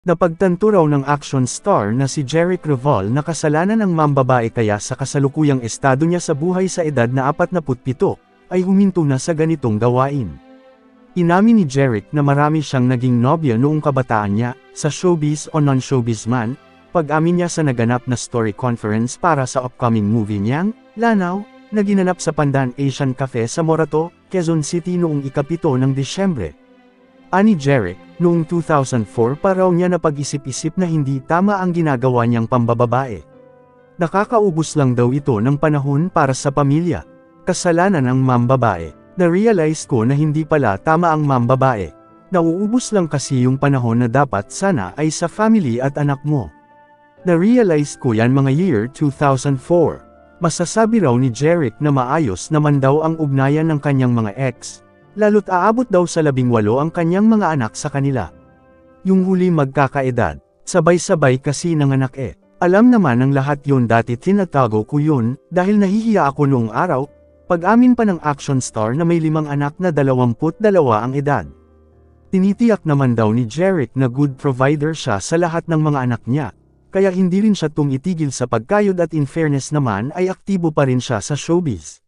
Napagtanto raw ng action star na si Jeric Reval na kasalanan ng mambabae kaya sa kasalukuyang estado niya sa buhay sa edad na 47, ay huminto na sa ganitong gawain. Inamin ni Jeric na marami siyang naging nobya noong kabataan niya, sa showbiz o non-showbiz man, pag-amin niya sa naganap na story conference para sa upcoming movie niyang, Lanaw, na ginanap sa Pandan Asian Cafe sa Morato, Quezon City noong ikapito ng Disyembre. Ani Jeric, noong 2004 pa raw niya napag-isip-isip na hindi tama ang ginagawa niyang pambababae. Nakakaubos lang daw ito ng panahon para sa pamilya. Kasalanan ng mambabae. Na-realize ko na hindi pala tama ang mambabae. Nauubos lang kasi yung panahon na dapat sana ay sa family at anak mo. Na-realize ko yan mga year 2004. Masasabi raw ni Jeric na maayos naman daw ang ugnayan ng kanyang mga ex. Lalo't aabot daw sa labing walo ang kanyang mga anak sa kanila. Yung huli magkakaedad, sabay-sabay kasi nanganak eh. Alam naman ng lahat yun dati tinatago ko yun, dahil nahihiya ako noong araw, pag-amin pa ng action star na may limang anak na 22 ang edad. Tinitiyak naman daw ni Jeric na good provider siya sa lahat ng mga anak niya, kaya hindi rin siya tumitigil sa pagkayod at in fairness naman ay aktibo pa rin siya sa showbiz.